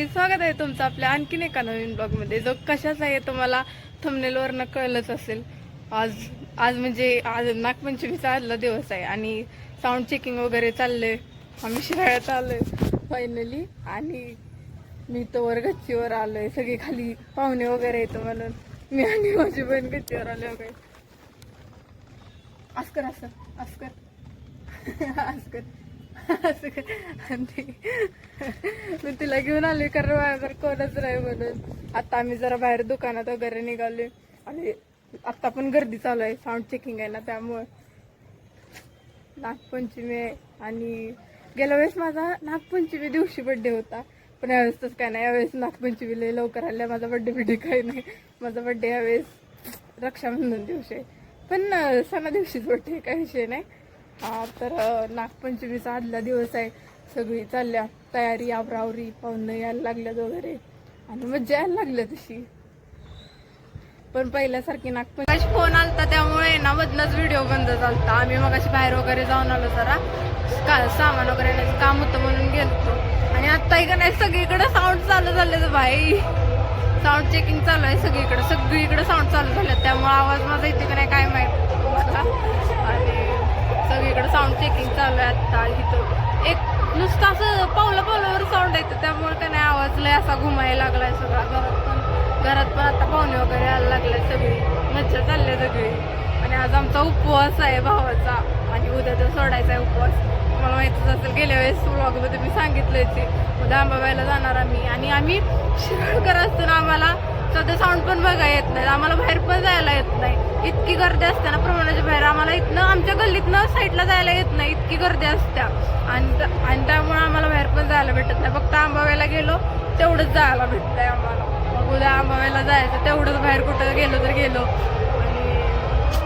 मंडळी स्वागत आहे तुमचं आपल्या आणखीन एका नवीन ब्लॉगमध्ये जो कशाचा आहे तुम्हाला थंबनेलवरनं कळलंच असेल. आज आज म्हणजे आज नागपंचमीचा आदला दिवस आहे आणि साऊंड चेकिंग वगैरे चाललंय. आम्ही शिराळ्यात आलोय फायनली आणि मी तर वर गच्चीवर आलोय. सगळी खाली पाहुणे वगैरे येतं म्हणून मी आणि माझी बहीण गच्चीवर आले वगैरे अस्कर असं अस्कर अस्कर मी तिला घेऊन आले कारण माझ्यावर कोणच नाही म्हणून. आता आम्ही जरा बाहेर दुकानात वगैरे निघाले आणि आता पण गर्दी चालू आहे साऊंड चेकिंग आहे ना त्यामुळे. नागपंचमी आहे आणि गेल्या वेळेस माझा नागपंचमी दिवशी बड्डे होता. पण यावेळेस तसं काय नाही यावेळेस नागपंचमीला लवकर आल्या माझा बड्डे बिड्डे काही नाही. माझा बड्डे यावेळेस रक्षाबंधन दिवशी आहे. पण सणा दिवशीच बड्डे काय विषय नाही. तर नागपंचमीचा आदला दिवस आहे. सगळी चालल्या. तयारी आवरावरी पाहुणं यायला लागल्यात वगैरे. आणि मज्जा यायला लागल्या तशी. पण पहिल्यासारखी नागपंच फोन आलता त्यामुळे ना मधनच व्हिडिओ बंद झालता. आम्ही मग बाहेर वगैरे जाऊन आलो जरा. का- सामान वगैरे काम होतं म्हणून गेलतो आणि आत्ता का नाही सगळीकडे साऊंड चालू झाले भाई साऊंड चेकिंग चालू आहे सगळीकडे. सगळीकडे साऊंड चालू झालं त्यामुळे आवाज माझा इथे का नाही काय माहीत. मला सगळीकडे साऊंड चेकिंग चालू आहे आत्ता इथं. एक नुसतं असं पावलं पावलावर साऊंड येतं त्यामुळे का नाही आवाज लय असा घुमायला लागलाय सगळा घरात पण. घरात पण आता पाहुणे वगैरे यायला लागले सगळी. मज्जा चालले सगळी. आणि आज आमचा उपवास आहे भावाचा. आणि उद्या तर सोडायचा आहे उपवास. तुम्हाला माहितीच असेल गेल्या वेळेस ब्लॉगमध्ये मी सांगितलंय ते. उद्या आंबाबाईला जाणार आम्ही. आणि आम्ही शिरडकर असताना आम्हाला सध्या साऊंड पण बघायला येत नाही. आम्हाला बाहेर पण जायला येत नाही. इतकी गर्दी असते ना प्रमाणाच्या बाहेर. आम्हाला इथनं आमच्या गल्लीतनं साईडला जायला येत नाही. इतकी गर्दी असत्या. आणि आणि त्यामुळे आम्हाला बाहेर पण जायला भेटत नाही. फक्त आंबाव्याला गेलो तेवढंच जायला भेटतंय आम्हाला. मग उद्या आंबाव्याला जायचं तेवढंच बाहेर कुठं गेलो तर गेलो. आणि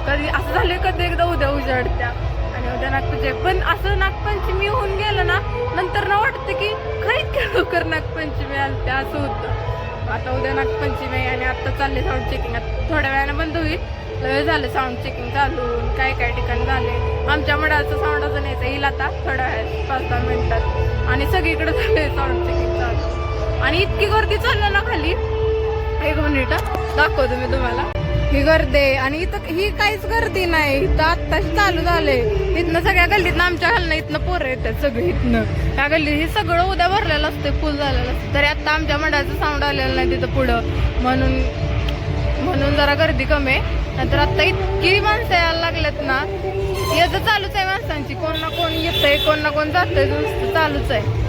कधी असं झालं कधी एकदा उद्या उजाडत्या. आणि उद्या नागपंचमी पण असं नागपंचमी होऊन गेलं ना नंतर ना वाटतं की खरीच काय लवकर नागपंचमी आलत्या असं होतं. आता उद्या नागपंचमी आणि आता चालले साऊंड चेकिंग थोड्या वेळानं बंद होईल. लय झालं साऊंड चेकिंग चालू काय काय ठिकाणी झाले. आमच्या मडाचं साऊंड अजून यायचं येईल आता थोडा वेळात पाच दहा मिनिटात. आणि सगळीकडे झालंय साऊंड चेकिंग चालू. आणि इतकी गर्दी चाललं ना खाली. एक मिनिट दाखवतो मी तुम्हाला. ही गर्दी आहे आणि इथं ही काहीच गर्दी नाही. इथं आत्ताच चालू झाले इथनं सगळ्या गल्लीतनं आमच्या घालणं इथनं पोरं येतात सगळी इथनं. त्या गल्लीत हे सगळं उद्या भरलेलं असतं फुल झालेलं असतं तरी आता आमच्या मंडळाचं साऊंड आलेलं नाही तिथं पुढं. म्हणून म्हणून जरा गर्दी कमी आहे. नंतर आता इतकी माणसं यायला लागल्यात ना याचं चालूच आहे माणसांची. कोण ना कोण येतंय कोण ना कोण जातंय नुसतं चालूच आहे.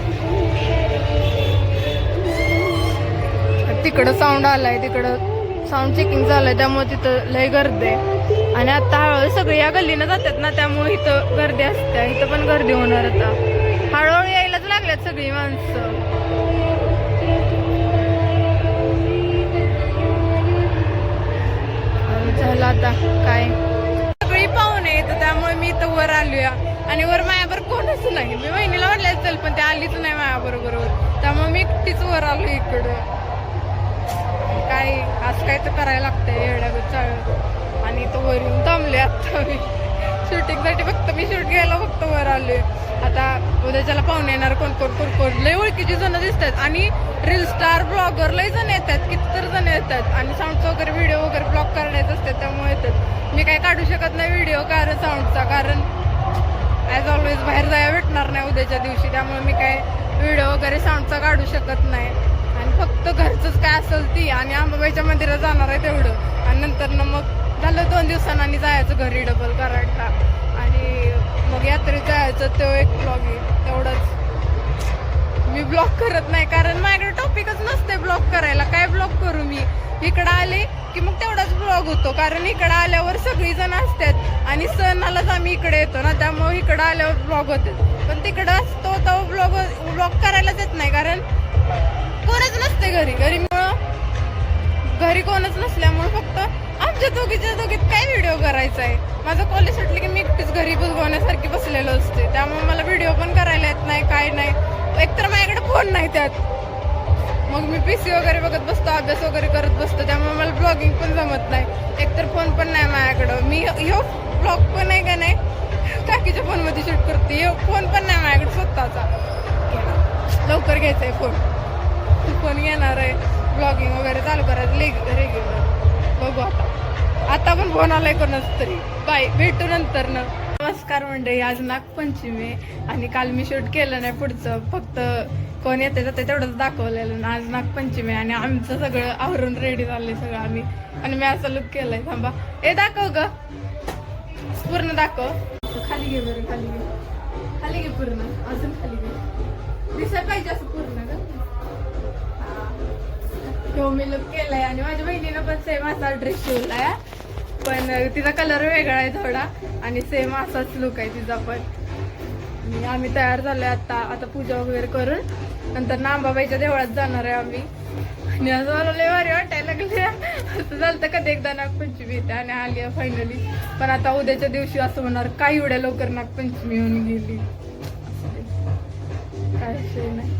तिकडं साऊंड आलाय तिकडं साऊंड चेकिंग झालंय त्यामुळे तिथं लय गर्दी आहे. आणि आता हळूहळू सगळे या गल्लीनं जातात ना त्यामुळे इथं गर्दी असते. इथं पण गर्दी होणार आता. हळूहळू यायलाच लागल्यात सगळी माणसं. झालं आता काय? सगळी पाहुणे येतं त्यामुळे मी इथं वर आलोया. आणि वर मायावर कोणच नाही. मी बहिणीला म्हटलं चल पण ते आलीच नाही माया बरोबर त्यामुळे मी एकटीच वर आलो इकडं. काय आज काय तर करायला लागतंय एवढ्या चाळ. आणि तो वर येऊन थांबले आता मी. शूटिंगसाठी फक्त मी शूट घ्यायला फक्त वर आलोय. आता उद्याच्याला पाहुणे येणार कोण कोण कोण कोण? लय ओळखीची जण दिसतात आणि रील स्टार ब्लॉगर लय जण येतात कितीतर जण येतात. आणि साऊंडचा वगैरे व्हिडिओ वगैरे ब्लॉग करायचे असतात त्यामुळे येतात. मी काय काढू शकत नाही व्हिडिओ कारण साऊंडचा कारण ॲज ऑलवेज बाहेर जायला भेटणार नाही उद्याच्या दिवशी त्यामुळे मी काय व्हिडिओ वगैरे साऊंडचा काढू शकत नाही. आणि फक्त घरचंच काय असेल ती आणि अंबाबाईच्या मंदिरात जाणार आहे तेवढं. आणि नंतर ना मग झालं दोन दिवसांनी जायचं घरी डबल करायला. आणि मग यात्रेत जायचं तो एक ब्लॉग आहे तेवढंच. मी ब्लॉक करत नाही कारण माझ्याकडे टॉपिकच नसते ब्लॉग करायला. काय ब्लॉक करू मी? इकडं आले की मग तेवढाच ब्लॉग होतो. कारण इकडं आल्यावर सगळी जण असतात आणि सणालाच आम्ही इकडे येतो ना त्यामुळे इकडं आल्यावर ब्लॉग होते. पण तिकडं असतो तो ब्लॉग ब्लॉग करायलाच येत नाही कारण कोणच नसते घरी. घरी घरी कोणच नसल्यामुळे फक्त आमच्या दोघीच्या दोघीत काय व्हिडिओ करायचा आहे माझं कॉलेज सुटलं की मी एकटीच घरी बुजवण्यासारखी बसलेलो असते. त्यामुळे मला व्हिडिओ पण करायला येत नाही काय नाही. त्यात. मग मी पी सी वगैरे बघत बसतो अभ्यास वगैरे करत बसतो त्यामुळे मला ब्लॉगिंग पण जमत नाही. एकतर फोन पण नाही माझ्याकडं. मी ह्यो ब्लॉग पण आहे का नाही काकीच्या फोनमध्ये शूट करते. हे फोन पण नाही माझ्याकडे स्वतःचा. लवकर घ्यायचंय फोन फोन घेणार आहे. ब्लॉगिंग वगैरे चालू करायचं रेग्युलर बघू आता. आता पण फोन आलाय कोणाच तरी. बाय भेटू नंतर ना. नमस्कार मंडळी आज नागपंचमी आहे आणि काल मी शूट केलं नाही पुढचं. फक्त कोण येते जाते तेवढंच दाखवलेलं ना. आज नागपंचमी आणि आमचं सगळं आवरून रेडी झालंय सगळं आम्ही. आणि मी असं लुक केलंय थांबा. हे दाखव ग. पूर्ण दाखव. खाली घे बरं खाली घे. खाली घे पूर्ण. अजून खाली घे. दिसत पाहिजे असं पूर्ण ग. हो, मी लुक केलाय आणि माझ्या बहिणीनं पण सेम असा ड्रेस शिवलाय. पण तिचा कलर वेगळा आहे थोडा. आणि सेम असाच लुक आहे तिचा पण. आणि आम्ही तयार झालोय आता. आता पूजा वगैरे करून. नंतर नांबाबाईच्या देवळात जाणार आहे आम्ही. आणि असं मला लय भारी वाटायला लागले असं झालं तर कधी एकदा नागपंचमी येते आणि आली आहे फायनली पण आता उद्याच्या दिवशी असं होणार काही एवढ्या लवकर नागपंचमी येऊन गेली. काय विषय नाही.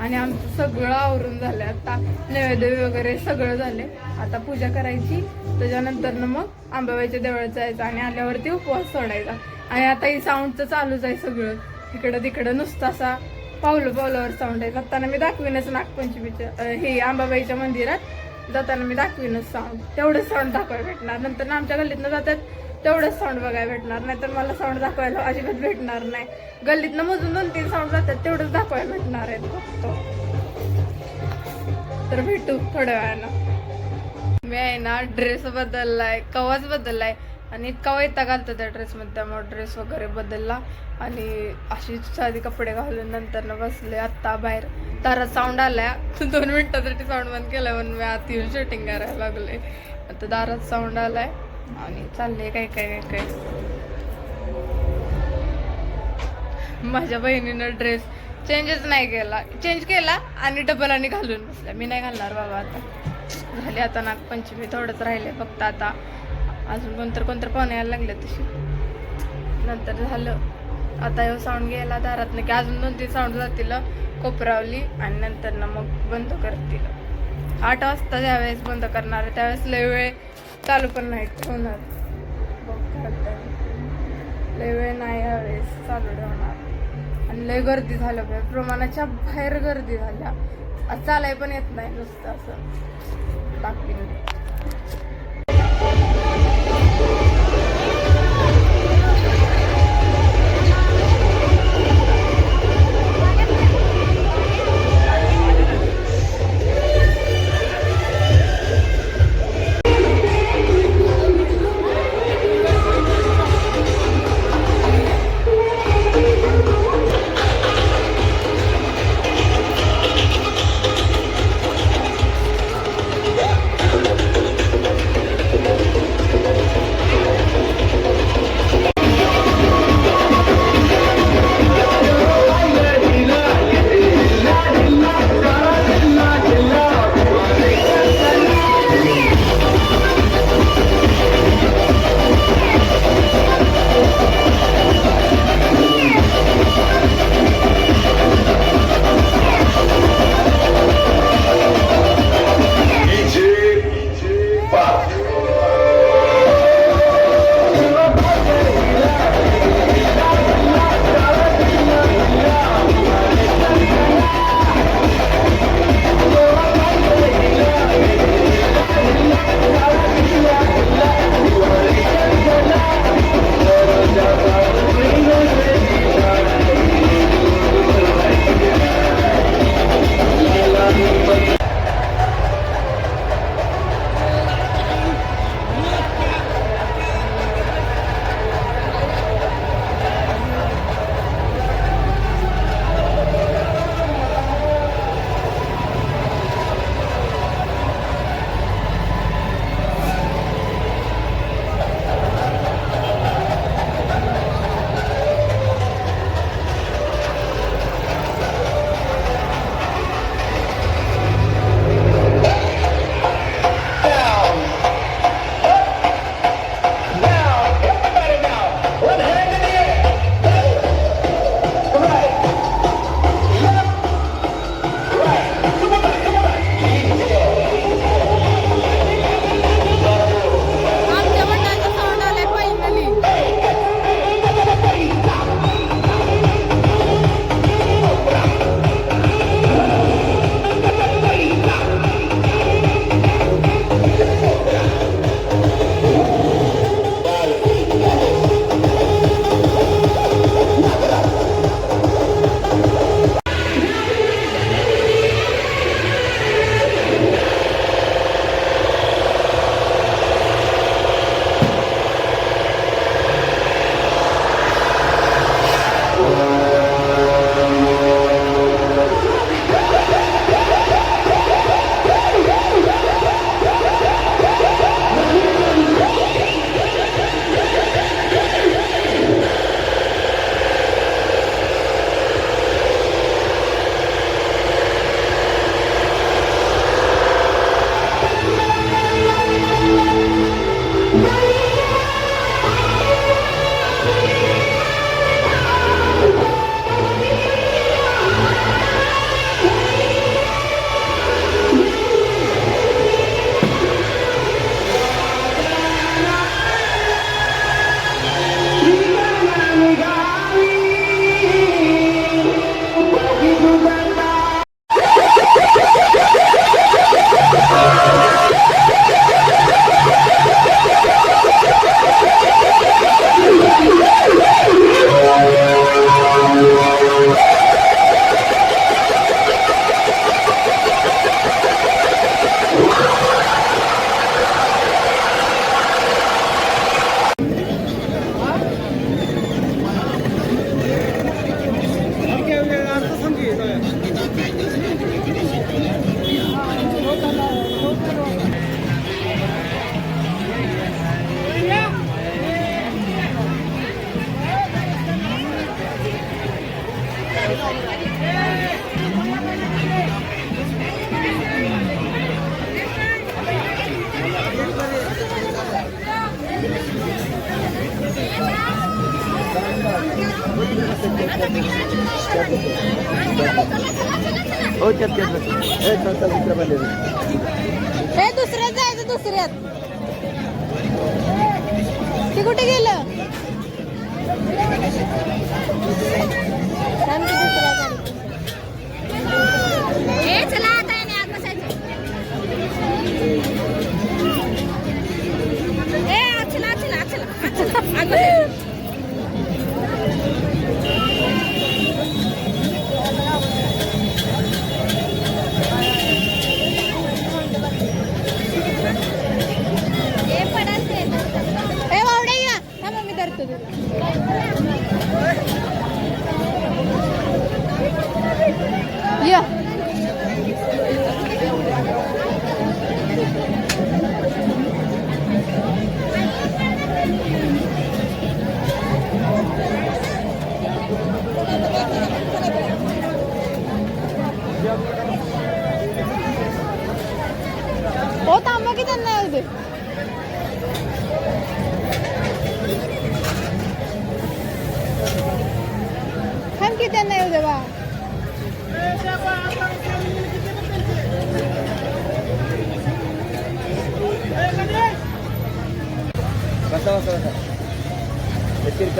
आणि आमचं सगळं आवरून झालंय आता. नैवेद्य वगैरे सगळं झाले आता पूजा करायची. त्याच्यानंतर ना मग आंबाबाईच्या देवळात जायचं आणि आल्यावरती उपवास सोडायचा. आणि आता ही साऊंडचं चालूच आहे सगळं. इकडं तिकडं नुसतं असा पावलं पावलावर साऊंड आहे. जाताना मी दाखवीनच नागपंचमीच्या हे आंबाबाईच्या मंदिरात जाताना मी दाखवीनच साऊंड तेवढंच साऊंड दाखवायला भेटणार. नंतर ना आमच्या गल्लीतनं जातात तेवढंच साऊंड बघायला भेटणार. नाही तर मला साऊंड दाखवायला अजिबात भेटणार नाही. गल्लीतनं मजून दोन तीन साऊंड जातात तेवढंच दाखवायला भेटणार आहेत फक्त. तर भेटू थोड्या वेळानं. मी आहे ना ड्रेस बदललाय कवाच बदललाय. आणि इतका वैता घालतो त्या ड्रेसमध्ये त्यामुळे ड्रेस वगैरे बदलला. आणि अशी साधी कपडे घालून नंतर न बसले आत्ता बाहेर. दारात साऊंड आलाय. दोन मिनिटासाठी साऊंड बंद केलाय म्हणून मी आत येऊन शूटिंग करायला लागले. आता दारात साऊंड आलाय. आणि चालले काय काय काय काय. माझ्या बहिणीनं ड्रेस चेंजच नाही केला. चेंज केला आणि डबल आणि घालून बसला मी नाही घालणार बाबा आता. झाली आता नागपंचमी थोडंच राहिले फक्त आता. अजून कोणतर कोणतर पाहुणे यायला लागले तशी. नंतर झालं. आता हे साऊंड घ्यायला दारात की अजून दोन तीन साऊंड जातील कोपरावली आणि नंतर ना मग बंद करतील. आठ वाजता ज्यावेळेस बंद करणार आहे त्यावेळेस लय वेळ चालू पण नाही ठेवणार लय वेळ नाही यावेळेस चालू ठेवणार. आणि लय गर्दी झालं पाहिजे प्रमाणाच्या बाहेर गर्दी झाल्या. चालाय पण येत नाही नुसतं असं. बाकी.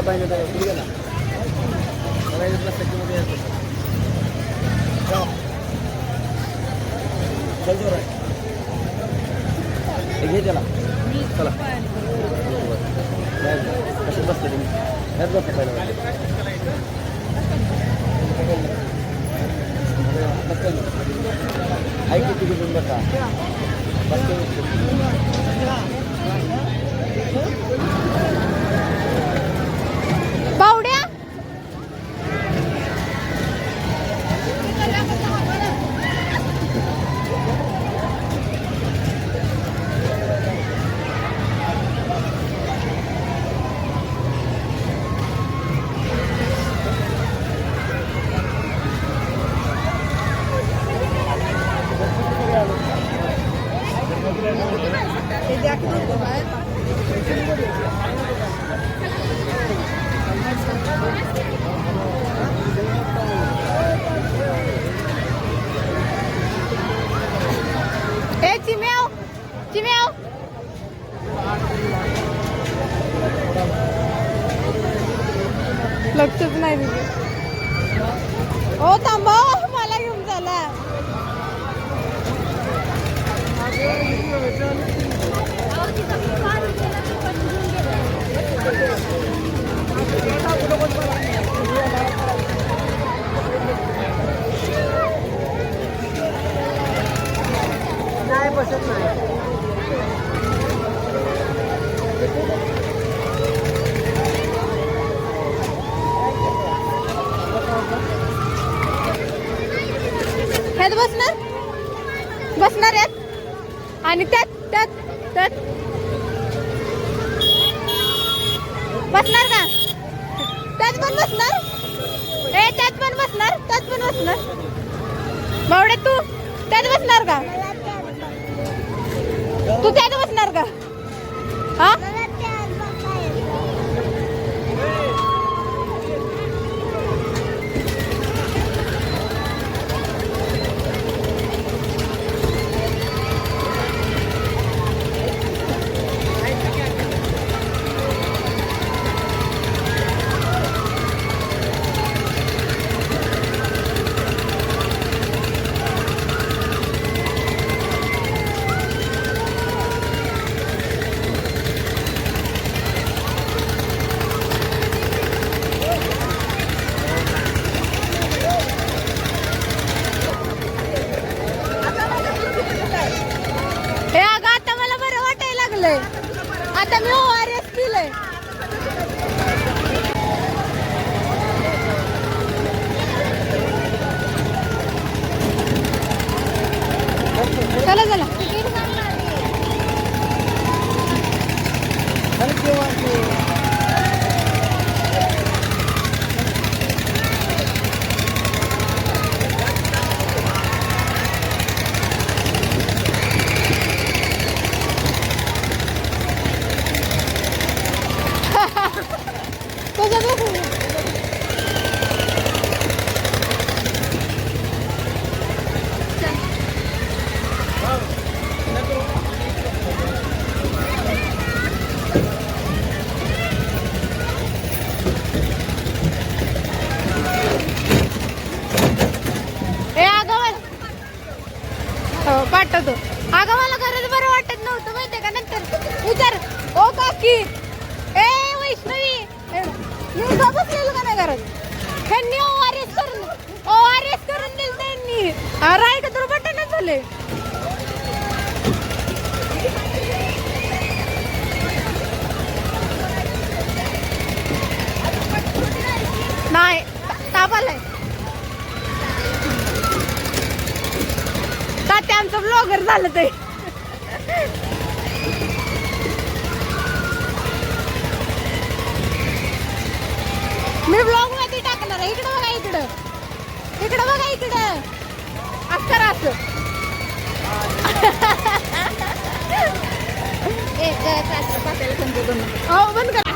পাই না लक्षच नाही तिथे हो थांबा मला घेऊन झाला नाही बसत नाही. टक टक बसणार का? त्यात पण बसणार? ए त्यात पण बसणार? त्यात पण बसणार? बावड्या तू त्यात बसणार का? तू त्यात बसणार का? हा? झालं ते. मी ब्लॉगमध्ये टाकणार आहे. इकडं बघा इकडं. इकडं बघा इकडं. असं करा. असं हो बंद करा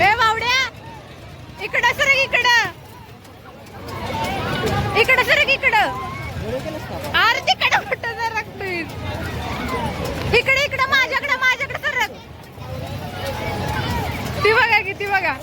ए बावड्या इकडं सर इकडं इकडं सर इकडं अरे तिकडं कुठं जरा इकडे इकडं माझ्याकडं माझ्याकडं सरक किती बघा.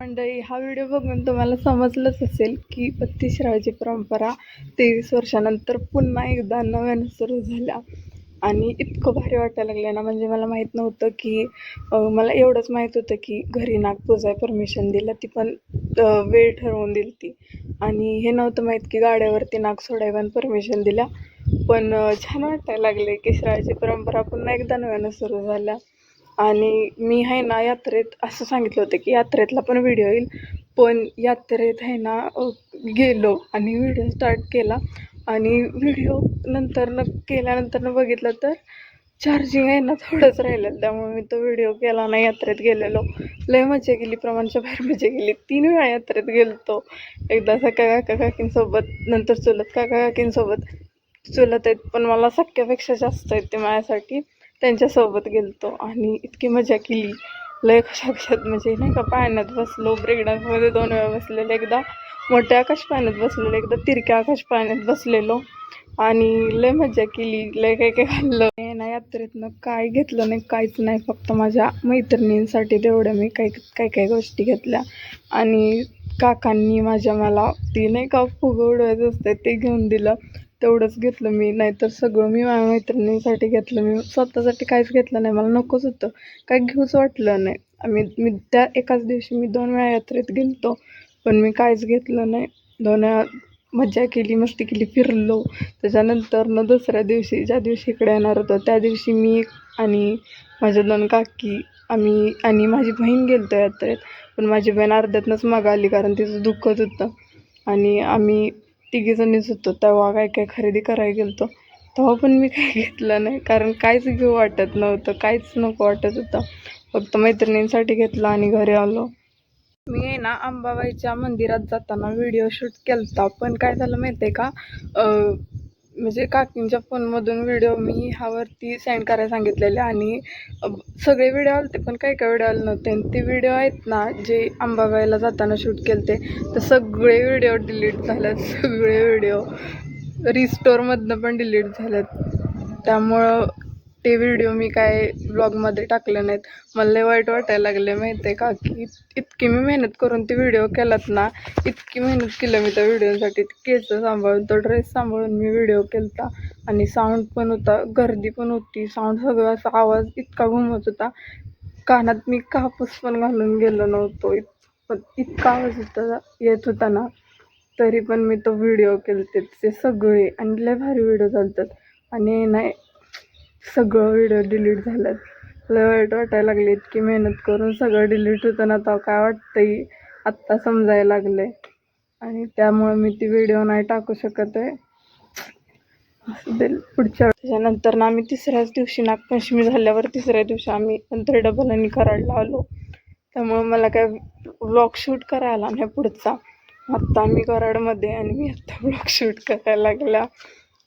मंडळी हा व्हिडिओ बघून तुम्हाला समजलंच असेल की बत्तीसरावची परंपरा तेवीस वर्षानंतर पुन्हा एकदा नव्यानं सुरू झाल्या. आणि इतकं भारी वाटायला लागलं ना. म्हणजे मला माहीत नव्हतं की मला एवढंच माहीत होतं की घरी नाग पूजाय परमिशन दिलं ती पण वेळ ठरवून दिली ती. आणि हे नव्हतं माहीत की गाड्यावरती नाग सोडाय पण परमिशन दिल्या. पण छान वाटायला लागले की श्राळाची परंपरा पुन्हा एकदा नव्यानं सुरू झाल्या. आणि मी आहे ना यात्रेत असं सांगितलं होतं की यात्रेतला पण व्हिडिओ येईल. पण यात्रेत आहे ना गेलो आणि व्हिडिओ स्टार्ट केला. आणि व्हिडिओ नंतरनं केल्यानंतरनं बघितलं तर चार्जिंग आहे ना थोडंच राहिलं. त्यामुळे मी तो व्हिडिओ केला नाही यात्रेत गेलेलो. लय मजा गेली प्रमाणच्या बाहेर मजा गेली तीन वेळा यात्रेत गेलतो. एकदा सख्या काका काकींसोबत नंतर चुलत काका काकींसोबत चुलत आहेत पण मला सख्यापेक्षा जास्त आहेत ते माझ्यासाठी. त्यांच्यासोबत गेलतो आणि इतकी मजा केली. लय कशा कशात म्हणजे नाही का पाण्यात बसलो ब्रेकडान्समध्ये दोन वेळा बसलेले एकदा. मोठ्या आकाश पाण्यात बसलेलो एकदा तिरक्या आकाश पाण्यात बसलेलो. आणि लय मजा केली लय काय काय खाल्लं. हे ना यात्रेतनं काय घेतलं नाही काहीच नाही फक्त माझ्या मैत्रिणींसाठी तेवढ्या मी काही काही काही गोष्टी घेतल्या. आणि काकांनी माझ्या मला ती नाही का फुगं उडवायचं असतं ते घेऊन दिलं. तेवढंच घेतलं मी नाहीतर सगळं मी माझ्या मैत्रिणींसाठी घेतलं. मी स्वतःसाठी काहीच घेतलं नाही मला नकोच होतं. काय घेऊच वाटलं नाही. आम्ही मी त्या एकाच दिवशी मी दोन वेळा यात्रेत गेलतो. पण मी काहीच घेतलं नाही. दोन मज्जा केली मस्ती केली फिरलो. त्याच्यानंतर न दुसऱ्या दिवशी ज्या दिवशी इकडे येणार होतो त्या दिवशी मी आणि माझ्या दोन काकी आम्ही आणि माझी बहीण गेलतो यात्रेत. पण माझी बहीण अर्ध्यातनंच मागं आली कारण तिचं दुःखच होतं. आणि आम्ही तिघीजणीच होतो. तेव्हा काय काय खरेदी करायला गेलतो. तेव्हा पण मी काही घेतलं नाही. कारण काहीच घेऊ वाटत नव्हतं. काहीच नको वाटत होतं. फक्त मैत्रिणींसाठी घेतलं आणि घरी आलो. मी आहे ना अंबाबाईच्या मंदिरात जाताना व्हिडिओ शूट केलता. पण काय झालं माहिती आहे का म्हणजे काकींच्या फोनमधून व्हिडिओ मी ह्यावरती सेंड करायला सांगितलेले आणि सगळे व्हिडिओ आले पण काही काही व्हिडिओ आले नव्हते. आणि ते व्हिडिओ आहेत ना जे अंबाबाईला जाताना शूट केलते तर सगळे व्हिडिओ डिलीट झाल्यात सगळे व्हिडिओ रिस्टोरमधनं पण डिलीट झालेत. त्यामुळं ते व्हिडिओ मी काय ब्लॉगमध्ये टाकले नाहीत. मला लय वाईट वाटायला लागले माहिती आहे का? की इतकी मी मेहनत करून ते व्हिडिओ केलात ना इतकी मेहनत केलं मी त्या व्हिडिओसाठी केस सांभाळून तो ड्रेस सांभाळून मी व्हिडिओ केला आणि साऊंड पण होता गर्दी पण होती. साऊंड सगळं असा आवाज इतका घुमत होता. कानात मी कापूस पण घालून गेलो नव्हतो. इत पण इतका आवाज होता येत होता ना तरी पण मी तो व्हिडिओ केलते. ते सगळे आणि लय भारी व्हिडिओ चालतात आणि नाही सगळं व्हिडिओ डिलीट झाल्यात. लय वाईट वाटायला लागले इतकी मेहनत करून सगळं डिलीट होतं ना तर काय वाटतंय? आत्ता समजायला लागले आणि त्यामुळे मी ती व्हिडिओ नाही टाकू शकत आहे. पुढच्या त्याच्यानंतर ना आम्ही तिसऱ्याच दिवशी नागपंचमी झाल्यावर तिसऱ्या दिवशी आम्ही नंतर डबल आणि कराडला आलो. त्यामुळे मला काय व्लॉग शूट करायला नाही पुढचा. आत्ता आम्ही कराडमध्ये आणि मी आत्ता व्लॉग शूट करायला लागला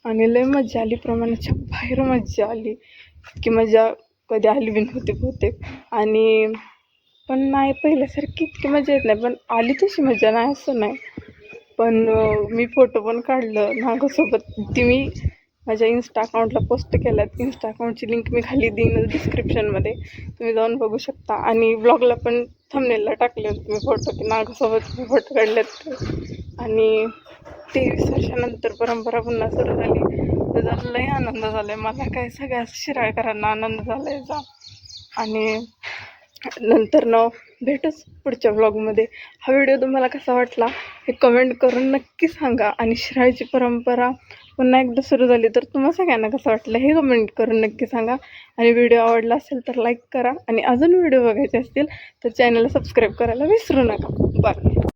आणि लय मजा आली प्रमाणाच्या बाहेर मजा आली. की मजा कधी आली बी नव्हती बहुतेक. आणि पण नाही पहिल्यासारखी इतकी मजा येत नाही. पण आली तशी मजा नाही असं नाही. पण मी फोटो पण काढलं नागासोबत. ती मी माझ्या इन्स्टा अकाउंटला पोस्ट केल्यात. इन्स्टा अकाउंटची लिंक मी खाली देईनच डिस्क्रिप्शनमध्ये तुम्ही जाऊन बघू शकता. आणि ब्लॉगला पण थंबनेलला टाकले होते तुम्ही फोटो की नागासोबत मी फोटो काढलेत. आणि तेवीस वर्षानंतर परंपरा पुन्हा सुरू झाली. त्याचा लय आनंद झाला आहे मला काय सगळ्या शिराळकरांना आनंद झाला याचा आणि नंतर न भेटूच पुढच्या ब्लॉगमध्ये हा व्हिडिओ तुम्हाला कसा वाटला हे कमेंट करून नक्की सांगा. आणि शिराळीची परंपरा पुन्हा एकदा सुरू झाली तर तुम्हाला सगळ्यांना कसं वाटलं हे कमेंट करून नक्की सांगा. आणि व्हिडिओ आवडला असेल तर लाईक करा. आणि अजून व्हिडिओ बघायचे असतील तर चॅनलला सबस्क्राईब करायला विसरू नका. बाय